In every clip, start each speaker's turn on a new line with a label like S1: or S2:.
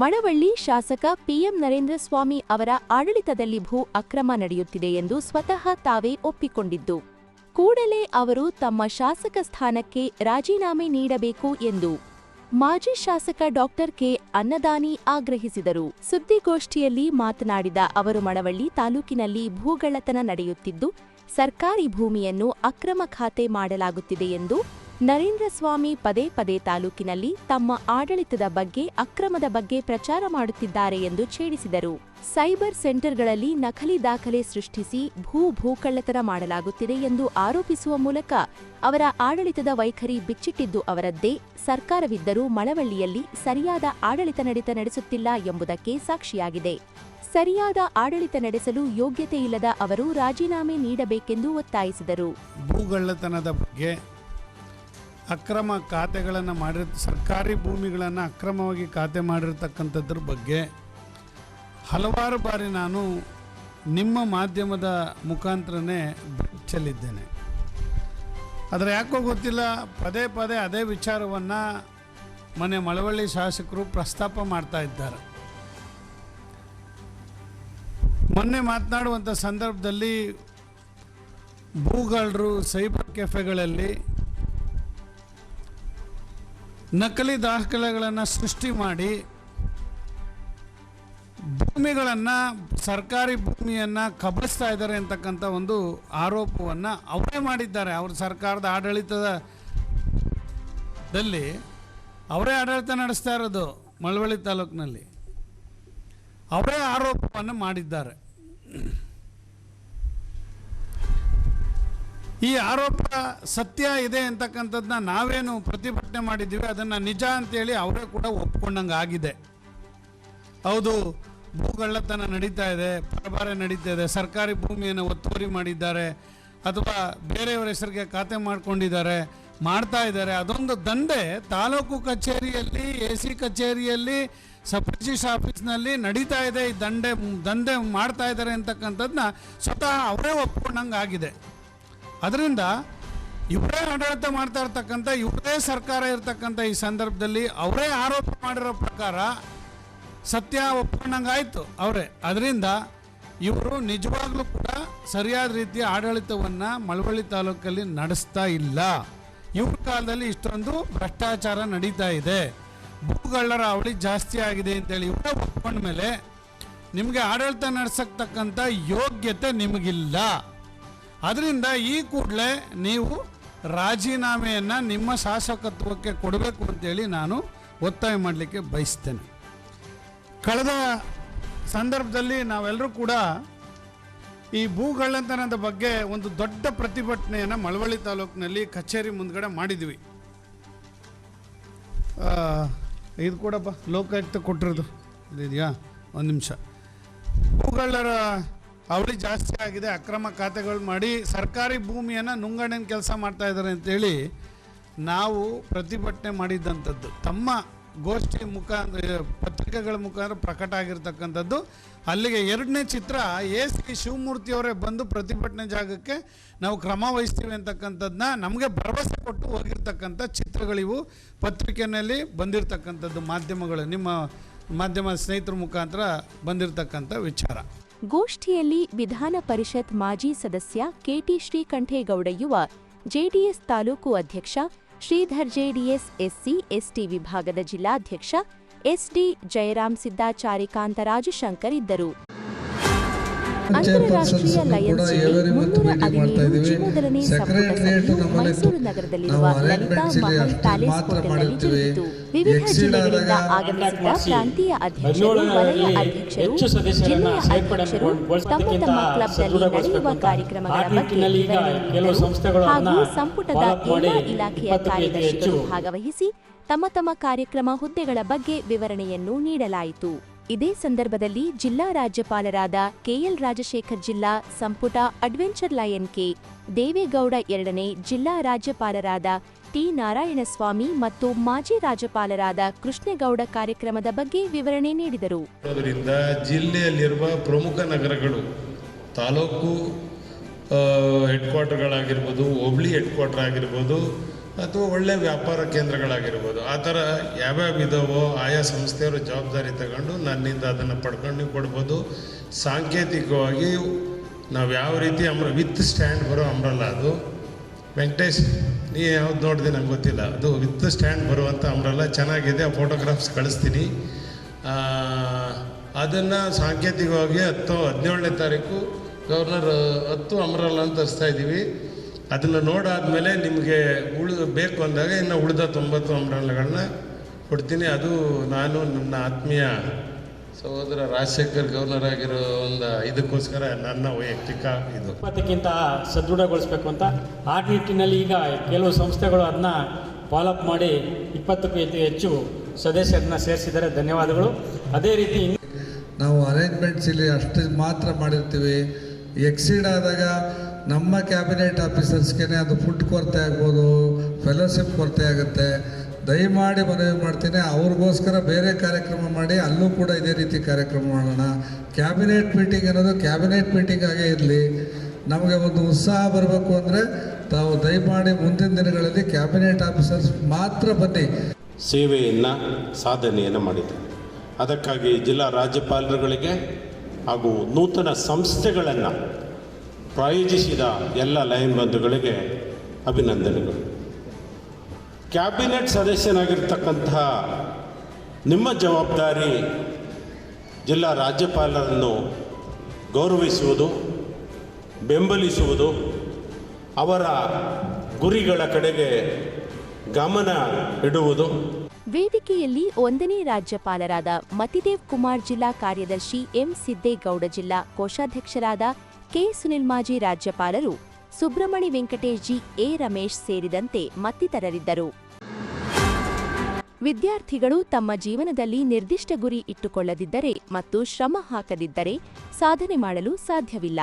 S1: ಮಳವಳ್ಳಿ ಶಾಸಕ ಪಿಎಂ ನರೇಂದ್ರ ಸ್ವಾಮಿ ಅವರ ಆಡಳಿತದಲ್ಲಿ ಭೂ ಅಕ್ರಮ ನಡೆಯುತ್ತಿದೆ ಎಂದು ಸ್ವತಃ ತಾವೇ ಒಪ್ಪಿಕೊಂಡಿದ್ದು. ಕೂಡಲೇ ಅವರು ತಮ್ಮ ಶಾಸಕ ಸ್ಥಾನಕ್ಕೆ ರಾಜೀನಾಮೆ ನೀಡಬೇಕು ಎಂದು ಮಾಜಿ ಶಾಸಕ ಡಾಕ್ಟರ್ ಕೆ ಅನ್ನದಾನಿ ಆಗ್ರಹಿಸಿದರು. ಸುದ್ದಿಗೋಷ್ಠಿಯಲ್ಲಿ ಮಾತನಾಡಿದ ಅವರು ಮಳವಳ್ಳಿ ತಾಲೂಕಿನಲ್ಲಿ ಭೂಗಳ್ಳತನ ನಡೆಯುತ್ತಿದ್ದು, ಸರ್ಕಾರಿ ಭೂಮಿಯನ್ನು ಅಕ್ರಮ ಖಾತೆ ಮಾಡಲಾಗುತ್ತಿದೆ ಎಂದು ನರೇಂದ್ರ ಸ್ವಾಮಿ ಪದೇ ಪದೇ ತಾಲೂಕಿನಲ್ಲಿ ತಮ್ಮ ಆಡಳಿತದ ಬಗ್ಗೆ, ಅಕ್ರಮದ ಬಗ್ಗೆ ಪ್ರಚಾರ ಮಾಡುತ್ತಿದ್ದಾರೆ ಎಂದು ಛೇಡಿಸಿದರು. ಸೈಬರ್ ಸೆಂಟರ್ಗಳಲ್ಲಿ ನಕಲಿ ದಾಖಲೆ ಸೃಷ್ಟಿಸಿ ಭೂ ಭೂಕಳ್ಳತನ ಮಾಡಲಾಗುತ್ತಿದೆ ಎಂದು ಆರೋಪಿಸುವ ಮೂಲಕ ಅವರ ಆಡಳಿತದ ವೈಖರಿ ಬಿಚ್ಚಿಟ್ಟಿದ್ದು ಅವರದ್ದೇ. ಸರ್ಕಾರವಿದ್ದರೂ ಮಳವಳ್ಳಿಯಲ್ಲಿ ಸರಿಯಾದ ಆಡಳಿತ ನಡೆತ ನಡೆಸುತ್ತಿಲ್ಲ ಎಂಬುದಕ್ಕೆ ಸಾಕ್ಷಿಯಾಗಿದೆ. ಸರಿಯಾದ ಆಡಳಿತ ನಡೆಸಲು ಯೋಗ್ಯತೆ ಇಲ್ಲದ ಅವರು ರಾಜೀನಾಮೆ ನೀಡಬೇಕೆಂದು ಒತ್ತಾಯಿಸಿದರು.
S2: ಭೂಗಳ್ಳತನದ ಬಗ್ಗೆ ಅಕ್ರಮ ಖಾತೆಗಳನ್ನು ಮಾಡಿರ್, ಸರ್ಕಾರಿ ಭೂಮಿಗಳನ್ನು ಅಕ್ರಮವಾಗಿ ಖಾತೆ ಮಾಡಿರ್ತಕ್ಕಂಥದ್ರ ಬಗ್ಗೆ ಹಲವಾರು ಬಾರಿ ನಾನು ನಿಮ್ಮ ಮಾಧ್ಯಮದ ಮುಖಾಂತರನೇ ಚೆಲ್ಲಿದ್ದೇನೆ ಆದರೆ ಯಾಕೋ ಗೊತ್ತಿಲ್ಲ, ಪದೇ ಪದೇ ಅದೇ ವಿಚಾರವನ್ನು ಮನೆ ಮಳವಳ್ಳಿ ಶಾಸಕರು ಪ್ರಸ್ತಾಪ ಮಾಡ್ತಾ ಇದ್ದಾರೆ. ಮೊನ್ನೆ ಮಾತನಾಡುವಂಥ ಸಂದರ್ಭದಲ್ಲಿ ಭೂಗಳರು ಸೈಬರ್ ಕೆಫೆಗಳಲ್ಲಿ ನಕಲಿ ದಾಖಲೆಗಳನ್ನು ಸೃಷ್ಟಿ ಮಾಡಿ ಭೂಮಿಗಳನ್ನು, ಸರ್ಕಾರಿ ಭೂಮಿಯನ್ನು ಕಬಳಿಸ್ತಾ ಇದ್ದಾರೆ ಅಂತಕ್ಕಂಥ ಒಂದು ಆರೋಪವನ್ನು ಅವರೇ ಮಾಡಿದ್ದಾರೆ. ಅವ್ರ ಸರ್ಕಾರದ ಆಡಳಿತದಲ್ಲಿ ಅವರೇ ಆಡಳಿತ ನಡೆಸ್ತಾ ಇರೋದು ಮಳವಳ್ಳಿ ತಾಲೂಕಿನಲ್ಲಿ. ಅವರೇ ಆರೋಪವನ್ನು ಮಾಡಿದ್ದಾರೆ. ಈ ಆರೋಪ ಸತ್ಯ ಇದೆ ಅಂತಕ್ಕಂಥದ್ದನ್ನ ನಾವೇನು ಪ್ರತಿಭಟನೆ ಮಾಡಿದ್ದೀವಿ, ಅದನ್ನು ನಿಜ ಅಂತೇಳಿ ಅವರೇ ಕೂಡ ಒಪ್ಕೊಂಡಂಗೆ ಆಗಿದೆ. ಹೌದು, ಭೂಗಳ್ಳತನ ನಡೀತಾ ಇದೆ, ಪರಭಾರೆ ನಡೀತಾ ಇದೆ, ಸರ್ಕಾರಿ ಭೂಮಿಯನ್ನು ಒತ್ತುವರಿ ಮಾಡಿದ್ದಾರೆ, ಅಥವಾ ಬೇರೆಯವರ ಹೆಸರಿಗೆ ಖಾತೆ ಮಾಡ್ಕೊಂಡಿದ್ದಾರೆ, ಮಾಡ್ತಾ ಇದ್ದಾರೆ. ಅದೊಂದು ದಂಧೆ. ತಾಲೂಕು ಕಚೇರಿಯಲ್ಲಿ, ಎ ಸಿ ಕಚೇರಿಯಲ್ಲಿ ಸಬ್ ರಿಜಿಸ್ಟ್ರ್ ಆಫೀಸ್ನಲ್ಲಿ ನಡೀತಾ ಇದೆ ಈ ದಂಡೆ, ದಂಧೆ ಮಾಡ್ತಾ ಇದ್ದಾರೆ ಅಂತಕ್ಕಂಥದ್ದನ್ನ ಸ್ವತಃ ಅವರೇ ಒಪ್ಕೊಂಡಂಗೆ ಆಗಿದೆ. ಅದರಿಂದ ಇವರೇ ಆಡಳಿತ ಮಾಡ್ತಾ ಇರ್ತಕ್ಕಂಥ ಇವರದೇ ಸರ್ಕಾರ ಇರ್ತಕ್ಕಂಥ ಈ ಸಂದರ್ಭದಲ್ಲಿ ಅವರೇ ಆರೋಪ ಮಾಡಿರೋ ಪ್ರಕಾರ ಸತ್ಯ ಒಪ್ಪಿಕೊಂಡಂಗಾಯಿತು ಅವರೇ. ಅದರಿಂದ ಇವರು ನಿಜವಾಗ್ಲೂ ಕೂಡ ಸರಿಯಾದ ರೀತಿಯ ಆಡಳಿತವನ್ನು ಮಳವಳ್ಳಿ ತಾಲೂಕಲ್ಲಿ ನಡೆಸ್ತಾ ಇಲ್ಲ. ಇವ್ರ ಕಾಲದಲ್ಲಿ ಇಷ್ಟೊಂದು ಭ್ರಷ್ಟಾಚಾರ ನಡೀತಾ ಇದೆ. ಭೂಗಳ್ಳರ ಅವಳಿ ಜಾಸ್ತಿ ಆಗಿದೆ ಅಂತೇಳಿ ಇವರೇ ಒಪ್ಕೊಂಡ ಮೇಲೆ ನಿಮಗೆ ಆಡಳಿತ ನಡೆಸಕ್ತಕ್ಕಂಥ ಯೋಗ್ಯತೆ ನಿಮಗಿಲ್ಲ. ಅದರಿಂದ ಈ ಕೂಡಲೇ ನೀವು ರಾಜೀನಾಮೆಯನ್ನು ನಿಮ್ಮ ಶಾಸಕತ್ವಕ್ಕೆ ಕೊಡಬೇಕು ಅಂತೇಳಿ ನಾನು ಒತ್ತಾಯ ಮಾಡಲಿಕ್ಕೆ ಬಯಸ್ತೇನೆ. ಕಳೆದ ಸಂದರ್ಭದಲ್ಲಿ ನಾವೆಲ್ಲರೂ ಕೂಡ ಈ ಭೂಗಳ್ಳಂತನದ ಬಗ್ಗೆ ಒಂದು ದೊಡ್ಡ ಪ್ರತಿಭಟನೆಯನ್ನು ಮಳವಳ್ಳಿ ತಾಲೂಕಿನಲ್ಲಿ ಕಚೇರಿ ಮುಂದ್ಗಡೆ ಮಾಡಿದ್ವಿ. ಇದು ಕೂಡಪ್ಪ ಲೋಕಾಯುಕ್ತ ಕೊಟ್ಟಿರೋದು. ಇದೆಯಾ ಒಂದು ನಿಮಿಷ. ಭೂಗಳ್ಳರ ಅವಳಿ ಜಾಸ್ತಿ ಆಗಿದೆ, ಅಕ್ರಮ ಖಾತೆಗಳು ಮಾಡಿ ಸರ್ಕಾರಿ ಭೂಮಿಯನ್ನು ನುಂಗಣೆನ ಕೆಲಸ ಮಾಡ್ತಾ ಇದ್ದಾರೆ ಅಂತೇಳಿ ನಾವು ಪ್ರತಿಭಟನೆ ಮಾಡಿದ್ದಂಥದ್ದು ತಮ್ಮ ಗೋಷ್ಠಿ ಮುಖಾಂತರ ಪತ್ರಿಕೆಗಳ ಮುಖಾಂತರ ಪ್ರಕಟ ಆಗಿರ್ತಕ್ಕಂಥದ್ದು, ಅಲ್ಲಿಗೆ ಎರಡನೇ ಚಿತ್ರ ಎ ಸಿ ಶಿವಮೂರ್ತಿಯವರೇ ಬಂದು ಪ್ರತಿಭಟನೆ ಜಾಗಕ್ಕೆ ನಾವು ಕ್ರಮ ವಹಿಸ್ತೀವಿ ಅಂತಕ್ಕಂಥದ್ದನ್ನ ನಮಗೆ ಭರವಸೆ ಕೊಟ್ಟು ಹೋಗಿರ್ತಕ್ಕಂಥ ಚಿತ್ರಗಳಿವು ಪತ್ರಿಕೆಯಲ್ಲಿ ಬಂದಿರತಕ್ಕಂಥದ್ದು ಮಾಧ್ಯಮಗಳು, ನಿಮ್ಮ ಮಾಧ್ಯಮ ಸ್ನೇಹಿತರ ಮುಖಾಂತರ ಬಂದಿರತಕ್ಕಂಥ ವಿಚಾರ.
S1: ಗೋಷ್ಠಿಯಲ್ಲಿ ವಿಧಾನ ಪರಿಷತ್ ಮಾಜಿ ಸದಸ್ಯ ಕೆಟಿ ಶ್ರೀಕಂಠೇಗೌಡ ಯುವ ಜೆಡಿಎಸ್ ತಾಲೂಕು ಅಧ್ಯಕ್ಷ ಶ್ರೀಧರ್ ಜೆಡಿಎಸ್ ಎಸ್ಸಿ, ಎಸ್ಟಿ ವಿಭಾಗದ ಜಿಲ್ಲಾಧ್ಯಕ್ಷ ಎಸ್ಡಿ ಜಯರಾಮ್ ಸಿದ್ದಾಚಾರಿ ಕಾಂತರಾಜಶಂಕರ್ ಇದ್ದರು. ಅಂತಾರಾಷ್ಟ್ರೀಯ ಲಯನ್ಸ್ ಮುನ್ನೂರ ಹದಿನೇಳು ಚಿನ್ನದಲನೆ ಸಂಪುಟ ಸಭೆಯು ಮೈಸೂರು ನಗರದಲ್ಲಿರುವ ಲಲಿತಾ ಮಹಲ್ ಪ್ಯಾಲೇಸ್ ಹೋಟೆಲ್ನಲ್ಲಿ ಜರುಗಿತು ವಿವಿಧ ಜಿಲ್ಲೆಗಳಿಂದ ಆಗಮಿಸಿದ ಪ್ರಾಂತೀಯ ಅಧ್ಯಕ್ಷರು ವಲಯ ಅಧ್ಯಕ್ಷರು ಜಿಲ್ಲೆಯ ಅಧ್ಯಕ್ಷರು ತಮ್ಮ ತಮ್ಮ ಕ್ಲಬ್ನಲ್ಲಿ ನಡೆಯುವ ಕಾರ್ಯಕ್ರಮಗಳ ಬಗ್ಗೆ ವಿವರಣೆ ನೀಡಿದರು. ಹಾಗೂ ಸಂಪುಟದ ಎಲ್ಲ ಇಲಾಖೆಯ ಕಾರ್ಯದರ್ಶಿಗಳು ಭಾಗವಹಿಸಿ ತಮ್ಮ ತಮ್ಮ ಕಾರ್ಯಕ್ರಮ ಹುದ್ದೆಗಳ ಬಗ್ಗೆ ವಿವರಣೆಯನ್ನು ನೀಡಲಾಯಿತು. ಇದೇ ಸಂದರ್ಭದಲ್ಲಿ ಜಿಲ್ಲಾ ರಾಜ್ಯಪಾಲರಾದ ಕೆಎಲ್ ರಾಜಶೇಖರ್ ಜಿಲ್ಲಾ ಸಂಪುಟ ಅಡ್ವೆಂಚರ್ ಲಯನ್ ಕೆ ದೇವೇಗೌಡ ಎರಡನೇ ಜಿಲ್ಲಾ ರಾಜ್ಯಪಾಲರಾದ ಟಿ ನಾರಾಯಣಸ್ವಾಮಿ ಮತ್ತು ಮಾಜಿ ರಾಜ್ಯಪಾಲರಾದ ಕೃಷ್ಣೇಗೌಡ ಕಾರ್ಯಕ್ರಮದ ಬಗ್ಗೆ ವಿವರಣೆ ನೀಡಿದರು.
S3: ಜಿಲ್ಲೆಯಲ್ಲಿರುವ ಪ್ರಮುಖ ನಗರಗಳು ತಾಲೂಕು ಹೆಡ್ ಕ್ವಾರ್ಟರ್ಗಳಾಗಿರ್ಬೋದು ಹೋಬಳಿ ಹೆಡ್ ಕ್ವಾರ್ಟರ್ ಆಗಿರ್ಬೋದು ಅಥವಾ ಒಳ್ಳೆ ವ್ಯಾಪಾರ ಕೇಂದ್ರಗಳಾಗಿರ್ಬೋದು. ಆ ಥರ ಯಾವ್ಯಾವ ಇದಾವೋ ಆಯಾ ಸಂಸ್ಥೆಯವರು ಜವಾಬ್ದಾರಿ ತಗೊಂಡು ನನ್ನಿಂದ ಅದನ್ನು ಪಡ್ಕೊಂಡು ಕೊಡ್ಬೋದು. ಸಾಂಕೇತಿಕವಾಗಿ ನಾವು ಯಾವ ರೀತಿ ಅಮ್ರ, ವಿತ್ ಸ್ಟ್ಯಾಂಡ್ ಬರೋ ಅಂಬ್ರಲ್ಲ ಅದು. ವೆಂಕಟೇಶ್, ನೀ ಯಾವ್ದು ನೋಡಿದೆ ನಂಗೆ ಗೊತ್ತಿಲ್ಲ. ಅದು ವಿತ್ ಸ್ಟ್ಯಾಂಡ್ ಬರುವಂಥ ಅಂಬ್ರಲ್ಲ ಚೆನ್ನಾಗಿದೆ, ಆ ಫೋಟೋಗ್ರಾಫ್ಸ್ ಕಳಿಸ್ತೀನಿ. ಅದನ್ನು ಸಾಂಕೇತಿಕವಾಗಿ ಹತ್ತು ಹದಿನೇಳನೇ ತಾರೀಕು ಗವರ್ನರ್ ಹತ್ತು ಅಮ್ರಲ್ಲ ಅಂತ ತರಿಸ್ತಾ ಇದ್ದೀವಿ ಅದನ್ನು ನೋಡಾದ್ಮೇಲೆ ನಿಮಗೆ ಉಳಿದ ಬೇಕು ಅಂದಾಗ ಇನ್ನು ಉಳಿದ ತೊಂಬತ್ತು ಅಮ್ರಲ್ಲಗಳನ್ನ ಕೊಡ್ತೀನಿ. ಅದು ನಾನು ನನ್ನ ಆತ್ಮೀಯ ಸಹೋದರ ರಾಜಶೇಖರ್ ಗವರ್ನರ್ ಆಗಿರೋ ಒಂದು ಇದಕ್ಕೋಸ್ಕರ ನನ್ನ ವೈಯಕ್ತಿಕ ಇದು.
S4: ಇಪ್ಪತ್ತಕ್ಕಿಂತ ಸದೃಢಗೊಳಿಸಬೇಕು ಅಂತ ಆ ನಿಟ್ಟಿನಲ್ಲಿ ಈಗ ಕೆಲವು ಸಂಸ್ಥೆಗಳು ಅದನ್ನ ಫಾಲೋಅಪ್ ಮಾಡಿ ಇಪ್ಪತ್ತಕ್ಕೂ ಹೆಚ್ಚು- ಹೆಚ್ಚು ಸದಸ್ಯರನ್ನ ಸೇರಿಸಿದ್ದಾರೆ. ಧನ್ಯವಾದಗಳು. ಅದೇ ರೀತಿ
S5: ನಾವು ಅರೇಂಜ್ಮೆಂಟ್ಸ್ ಇಲ್ಲಿ ಅಷ್ಟು ಮಾತ್ರ ಮಾಡಿರ್ತೀವಿ. ಎಕ್ಸಿಡ್ ಆದಾಗ ನಮ್ಮ ಕ್ಯಾಬಿನೆಟ್ ಆಫೀಸರ್ಸ್ಗೆ ಅದು ಫುಡ್ ಕೊರತೆ ಆಗ್ಬೋದು ಫೆಲೋಶಿಪ್ ಕೊರತೆ ಆಗುತ್ತೆ. ದಯಮಾಡಿ ಮನವಿ ಮಾಡ್ತೀನಿ, ಅವ್ರಿಗೋಸ್ಕರ ಬೇರೆ ಕಾರ್ಯಕ್ರಮ ಮಾಡಿ, ಅಲ್ಲೂ ಕೂಡ ಇದೇ ರೀತಿ ಕಾರ್ಯಕ್ರಮ ಮಾಡೋಣ. ಕ್ಯಾಬಿನೆಟ್ ಮೀಟಿಂಗ್ ಅನ್ನೋದು ಕ್ಯಾಬಿನೆಟ್ ಮೀಟಿಂಗ್ ಆಗೇ ಇರಲಿ. ನಮಗೆ ಒಂದು ಉತ್ಸಾಹ ಬರಬೇಕು ಅಂದರೆ ತಾವು ದಯಮಾಡಿ ಮುಂದಿನ ದಿನಗಳಲ್ಲಿ ಕ್ಯಾಬಿನೆಟ್ ಆಫೀಸರ್ಸ್ ಮಾತ್ರ ಬನ್ನಿ.
S6: ಸೇವೆಯನ್ನು, ಸಾಧನೆಯನ್ನು ಮಾಡಿದೆ ಅದಕ್ಕಾಗಿ ಜಿಲ್ಲಾ ರಾಜ್ಯಪಾಲರುಗಳಿಗೆ ಹಾಗೂ ನೂತನ ಸಂಸ್ಥೆಗಳನ್ನು ಪ್ರಾಯೋಜಿಸಿದ ಎಲ್ಲ ಲಯನ್ ಬಂಧುಗಳಿಗೆ ಅಭಿನಂದನೆಗಳು. ಕ್ಯಾಬಿನೆಟ್ ಸದಸ್ಯನಾಗಿರ್ತಕ್ಕಂತಹ ನಿಮ್ಮ ಜವಾಬ್ದಾರಿ ಜಿಲ್ಲಾ ರಾಜ್ಯಪಾಲರನ್ನು ಗೌರವಿಸುವುದು, ಬೆಂಬಲಿಸುವುದು, ಅವರ ಗುರಿಗಳ ಕಡೆಗೆ ಗಮನ ಇಡುವುದು.
S1: ವೇದಿಕೆಯಲ್ಲಿ ಒಂದನೇ ರಾಜ್ಯಪಾಲರಾದ ಮತಿದೇವ್ ಕುಮಾರ್ ಜಿಲ್ಲಾ ಕಾರ್ಯದರ್ಶಿ ಎಂ ಸಿದ್ದೇಗೌಡ ಜಿಲ್ಲಾ ಕೋಶಾಧ್ಯಕ್ಷರಾದ ಕೆ. ಸುನಿಲ್ ಮಾಜಿ ರಾಜ್ಯಪಾಲರು ಸುಬ್ರಹ್ಮಣಿ ವೆಂಕಟೇಶ್ ಜಿ. ಎ. ರಮೇಶ್ ಸೇರಿದಂತೆ ಮತ್ತಿತರರಿದ್ದರು. ವಿದ್ಯಾರ್ಥಿಗಳು ತಮ್ಮ ಜೀವನದಲ್ಲಿ ನಿರ್ದಿಷ್ಟ ಗುರಿ ಇಟ್ಟುಕೊಳ್ಳದಿದ್ದರೆ ಮತ್ತು ಶ್ರಮ ಹಾಕದಿದ್ದರೆ ಸಾಧನೆ ಮಾಡಲು ಸಾಧ್ಯವಿಲ್ಲ.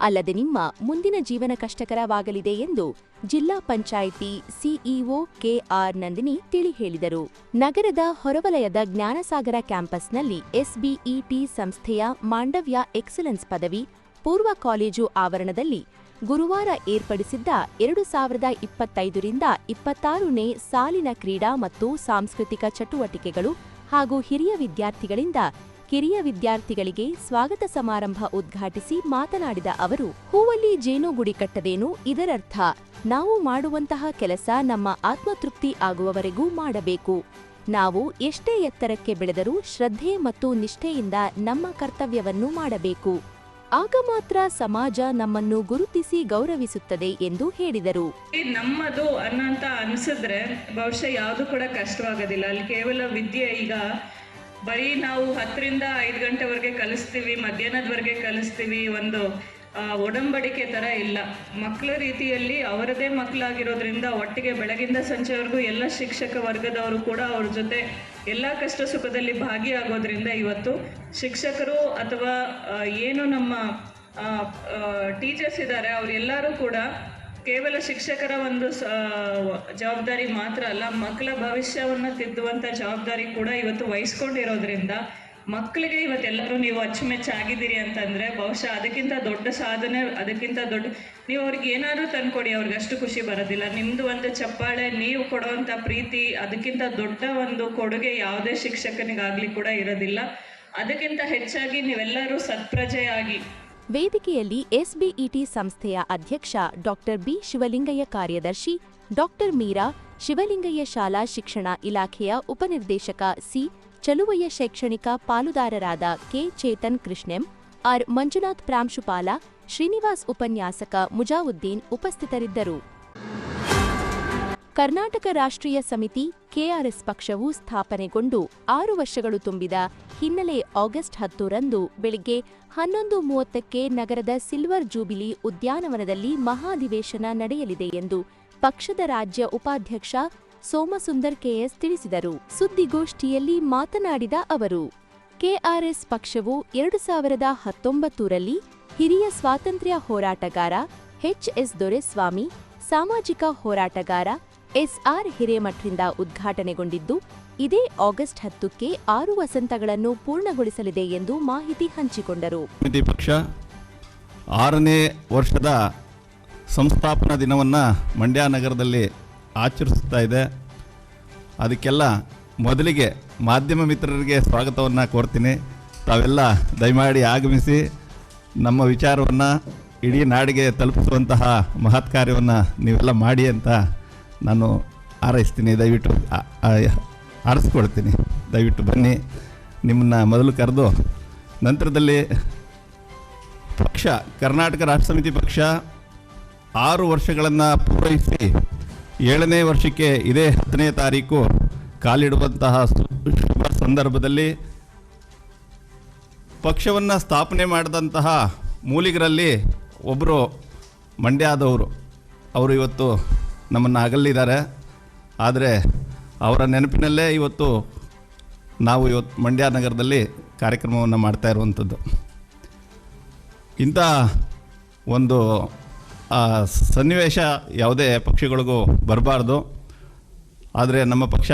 S1: ಅಲ್ಲದೆ ನಿಮ್ಮ ಮುಂದಿನ ಜೀವನ ಕಷ್ಟಕರವಾಗಲಿದೆ ಎಂದು ಜಿಲ್ಲಾ ಪಂಚಾಯಿತಿ ಸಿಇಒ ಕೆಆರ್ ನಂದಿನಿ ತಿಳಿ ಹೇಳಿದರು ನಗರದ ಹೊರವಲಯದ ಜ್ಞಾನಸಾಗರ ಕ್ಯಾಂಪಸ್ನಲ್ಲಿ ಎಸ್ಬಿಇಟಿ ಸಂಸ್ಥೆಯ ಮಾಂಡವ್ಯ ಎಕ್ಸಲೆನ್ಸ್ ಪದವಿ ಪೂರ್ವ ಕಾಲೇಜು ಆವರಣದಲ್ಲಿ ಗುರುವಾರ ಏರ್ಪಡಿಸಿದ್ದ ಎರಡು ಸಾವಿರದ ಇಪ್ಪತ್ತೈದರಿಂದ ಇಪ್ಪತ್ತಾರನೇ ಸಾಲಿನ ಕ್ರೀಡಾ ಮತ್ತು ಸಾಂಸ್ಕೃತಿಕ ಚಟುವಟಿಕೆಗಳು ಹಾಗೂ ಹಿರಿಯ ವಿದ್ಯಾರ್ಥಿಗಳಿಂದ ಕಿರಿಯ ವಿದ್ಯಾರ್ಥಿಗಳಿಗೆ ಸ್ವಾಗತ ಸಮಾರಂಭ ಉದ್ಘಾಟಿಸಿ ಮಾತನಾಡಿದ ಅವರು, ಹೂವಲ್ಲಿ ಜೇನುಗುಡಿ ಕಟ್ಟದೇನು? ಇದರರ್ಥ, ನಾವು ಮಾಡುವಂತಹ ಕೆಲಸ ನಮ್ಮ ಆತ್ಮತೃಪ್ತಿ ಆಗುವವರೆಗೂ ಮಾಡಬೇಕು. ನಾವು ಎಷ್ಟೇ ಎತ್ತರಕ್ಕೆ ಬೆಳೆದರೂ ಶ್ರದ್ಧೆ ಮತ್ತು ನಿಷ್ಠೆಯಿಂದ ನಮ್ಮ ಕರ್ತವ್ಯವನ್ನು ಮಾಡಬೇಕು. ಆಗ ಮಾತ್ರ ಸಮಾಜ ನಮ್ಮನ್ನು ಗುರುತಿಸಿ ಗೌರವಿಸುತ್ತದೆ ಎಂದು ಹೇಳಿದರು.
S7: ನಮ್ಮದು ಅನ್ನಂತ ಅನಿಸಿದ್ರೆ ಬಹುಶಃ ಯಾವುದು ಕೂಡ ಕಷ್ಟವಾಗೋದಿಲ್ಲ. ಅಲ್ಲಿ ಕೇವಲ ವಿದ್ಯೆ ಈಗ ಬರೀ ನಾವು ಹತ್ತರಿಂದ ಐದು ಗಂಟೆವರೆಗೆ ಕಲಿಸ್ತೀವಿ, ಮಧ್ಯಾಹ್ನದವರೆಗೆ ಕಲಿಸ್ತೀವಿ ಒಂದು ಒಡಂಬಡಿಕೆ ಥರ ಇಲ್ಲ. ಮಕ್ಕಳ ರೀತಿಯಲ್ಲಿ ಅವರದೇ ಮಕ್ಕಳಾಗಿರೋದ್ರಿಂದ ಒಟ್ಟಿಗೆ ಬೆಳಗಿಂದ ಸಂಜೆವರೆಗೂ ಎಲ್ಲ ಶಿಕ್ಷಕ ವರ್ಗದವರು ಕೂಡ ಅವ್ರ ಜೊತೆ ಎಲ್ಲ ಕಷ್ಟ ಸುಖದಲ್ಲಿ ಭಾಗಿಯಾಗೋದ್ರಿಂದ ಇವತ್ತು ಶಿಕ್ಷಕರು ಅಥವಾ ಏನು ನಮ್ಮ ಟೀಚರ್ಸ್ ಇದ್ದಾರೆ, ಅವರೆಲ್ಲರೂ ಕೂಡ ಕೇವಲ ಶಿಕ್ಷಕರ ಒಂದು ಜವಾಬ್ದಾರಿ ಮಾತ್ರ ಅಲ್ಲ, ಮಕ್ಕಳ ಭವಿಷ್ಯವನ್ನು ತಿದ್ದುವಂಥ ಜವಾಬ್ದಾರಿ ಕೂಡ ಇವತ್ತು ವಹಿಸ್ಕೊಂಡಿರೋದ್ರಿಂದ ಮಕ್ಕಳಿಗೆ ಇವತ್ತೆಲ್ಲರೂ ನೀವು ಅಚ್ಚುಮೆಚ್ಚಾಗಿದ್ದೀರಿ ಅಂತಂದರೆ ಬಹುಶಃ ಅದಕ್ಕಿಂತ ದೊಡ್ಡ ಸಾಧನೆ, ಅದಕ್ಕಿಂತ ದೊಡ್ಡ, ನೀವು ಅವ್ರಿಗೆ ಏನಾದರೂ ತಂದ್ಕೊಡಿ, ಅವ್ರಿಗೆ ಅಷ್ಟು ಖುಷಿ ಬರೋದಿಲ್ಲ. ನಿಮ್ಮದು ಒಂದು ಚಪ್ಪಾಳೆ, ನೀವು ಕೊಡುವಂತ ಪ್ರೀತಿ, ಅದಕ್ಕಿಂತ ದೊಡ್ಡ ಒಂದು ಕೊಡುಗೆ ಯಾವುದೇ ಶಿಕ್ಷಕನಿಗಾಗಲಿ ಕೂಡ ಇರೋದಿಲ್ಲ. ಅದಕ್ಕಿಂತ ಹೆಚ್ಚಾಗಿ ನೀವೆಲ್ಲರೂ ಸತ್ಪ್ರಜೆಯಾಗಿ.
S1: ವೇದಿಕೆಯಲ್ಲಿ ಎಸ್ಬಿಇಟಿ ಸಂಸ್ಥೆಯ ಅಧ್ಯಕ್ಷ ಡಾಕ್ಟರ್ ಬಿ ಶಿವಲಿಂಗಯ್ಯ ಕಾರ್ಯದರ್ಶಿ, ಡಾಕ್ಟರ್ ಮೀರಾ ಶಿವಲಿಂಗಯ್ಯ ಶಾಲಾ ಶಿಕ್ಷಣ ಇಲಾಖೆಯ ಉಪನಿರ್ದೇಶಕ ಸಿ ಚಲುವಯ್ಯ ಶೈಕ್ಷಣಿಕ ಪಾಲುದಾರರಾದ ಕೆ. ಚೇತನ್ ಕೃಷ್ಣೆಂ, ಆರ್. ಮಂಜುನಾಥ್ ಪ್ರಾಂಶುಪಾಲ, ಶ್ರೀನಿವಾಸ್ ಉಪನ್ಯಾಸಕ ಮುಜಾವುದ್ದೀನ್ ಉಪಸ್ಥಿತರಿದ್ದರು. ಕರ್ನಾಟಕ ರಾಷ್ಟ್ರೀಯ ಸಮಿತಿ ಕೆಆರ್ಎಸ್ ಪಕ್ಷವು ಸ್ಥಾಪನೆಗೊಂಡು ಆರು ವರ್ಷಗಳು ತುಂಬಿದ ಹಿನ್ನೆಲೆ ಆಗಸ್ಟ್ ಹತ್ತರಂದು ಬೆಳಿಗ್ಗೆ ಹನ್ನೊಂದು ಮೂವತ್ತಕ್ಕೆ ನಗರದ ಸಿಲ್ವರ್ ಜೂಬಿಲಿ ಉದ್ಯಾನವನದಲ್ಲಿ ಮಹಾಧಿವೇಶನ ನಡೆಯಲಿದೆ ಎಂದು ಪಕ್ಷದ ರಾಜ್ಯ ಉಪಾಧ್ಯಕ್ಷ ಸೋಮಸುಂದರ್ ಕೆಎಸ್ ತಿಳಿಸಿದರು. ಸುದ್ದಿಗೋಷ್ಠಿಯಲ್ಲಿ ಮಾತನಾಡಿದ ಅವರು, ಕೆಆರ್ಎಸ್ ಪಕ್ಷವು ಎರಡು ಸಾವಿರದ ಹತ್ತೊಂಬತ್ತರಲ್ಲಿ ಹಿರಿಯ ಸ್ವಾತಂತ್ರ್ಯ ಹೋರಾಟಗಾರ ಎಚ್ಎಸ್ ದೊರೆಸ್ವಾಮಿ, ಸಾಮಾಜಿಕ ಹೋರಾಟಗಾರ ಎಸ್ಆರ್ ಹಿರೇಮಠರಿಂದ ಉದ್ಘಾಟನೆಗೊಂಡಿದ್ದು, ಇದೇ ಆಗಸ್ಟ್ ಹತ್ತಕ್ಕೆ ಆರು ವಸಂತಗಳನ್ನು ಪೂರ್ಣಗೊಳಿಸಲಿದೆ ಎಂದು ಮಾಹಿತಿ ಹಂಚಿಕೊಂಡರು.
S8: ಪಕ್ಷ ಆರನೇ ವರ್ಷದ ಸಂಸ್ಥಾಪನಾ ದಿನವನ್ನು ಮಂಡ್ಯ ನಗರದಲ್ಲಿ ಆಚರಿಸ್ತಾ ಇದೆ. ಅದಕ್ಕೆಲ್ಲ ಮೊದಲಿಗೆ ಮಾಧ್ಯಮ ಮಿತ್ರರಿಗೆ ಸ್ವಾಗತವನ್ನು ಕೋರ್ತೀನಿ. ತಾವೆಲ್ಲ ದಯಮಾಡಿ ಆಗಮಿಸಿ ನಮ್ಮ ವಿಚಾರವನ್ನು ಇಡೀ ನಾಡಿಗೆ ತಲುಪಿಸುವಂತಹ ಮಹತ್ ಕಾರ್ಯವನ್ನು ನೀವೆಲ್ಲ ಮಾಡಿ ಅಂತ ನಾನು ಹಾರೈಸ್ತೀನಿ. ದಯವಿಟ್ಟು ಆರಿಸ್ಕೊಳ್ತೀನಿ ದಯವಿಟ್ಟು ಬನ್ನಿ. ನಿಮ್ಮನ್ನು ಮೊದಲು ಕರೆದು ನಂತರದಲ್ಲಿ ಪಕ್ಷ, ಕರ್ನಾಟಕ ರಾಷ್ಟ್ರ ಸಮಿತಿ ಪಕ್ಷ ಆರು ವರ್ಷಗಳನ್ನು ಪೂರೈಸಿ ಏಳನೇ ವರ್ಷಕ್ಕೆ ಇದೇ ಹತ್ತನೇ ತಾರೀಕು ಕಾಲಿಡುವಂತಹ ಶುಭ ಸಂದರ್ಭದಲ್ಲಿ ಪಕ್ಷವನ್ನು ಸ್ಥಾಪನೆ ಮಾಡಿದಂತಹ ಮೂಲಿಗರಲ್ಲಿ ಒಬ್ಬರು ಮಂಡ್ಯದವರು ಅವರು ಇವತ್ತು ನಮ್ಮನ್ನು ಅಗಲಿದ್ದಾರೆ. ಆದರೆ ಅವರ ನೆನಪಿನಲ್ಲೇ ಇವತ್ತು ನಾವು ಇವತ್ತು ಮಂಡ್ಯ ನಗರದಲ್ಲಿ ಕಾರ್ಯಕ್ರಮವನ್ನು ಮಾಡ್ತಾ ಇರುವಂಥದ್ದು. ಇಂಥ ಒಂದು ಸನ್ನಿವೇಶ ಯಾವುದೇ ಪಕ್ಷಗಳಿಗೂ ಬರಬಾರ್ದು. ಆದರೆ ನಮ್ಮ ಪಕ್ಷ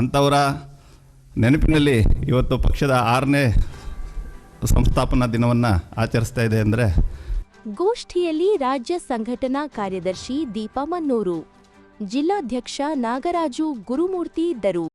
S8: ಅಂಥವರ ನೆನಪಿನಲ್ಲಿ ಇವತ್ತು ಪಕ್ಷದ ಆರನೇ ಸಂಸ್ಥಾಪನಾ ದಿನವನ್ನು ಆಚರಿಸ್ತಾ ಇದೆ ಅಂದರೆ
S1: ಗೋಷ್ಠಿಯಲ್ಲಿ ರಾಜ್ಯ ಸಂಘಟನಾ ಕಾರ್ಯದರ್ಶಿ ದೀಪಾ ಮನ್ನೂರು, ಜಿಲ್ಲಾಧ್ಯಕ್ಷ ನಾಗರಾಜು ಗುರುಮೂರ್ತಿ ಇದ್ದರು.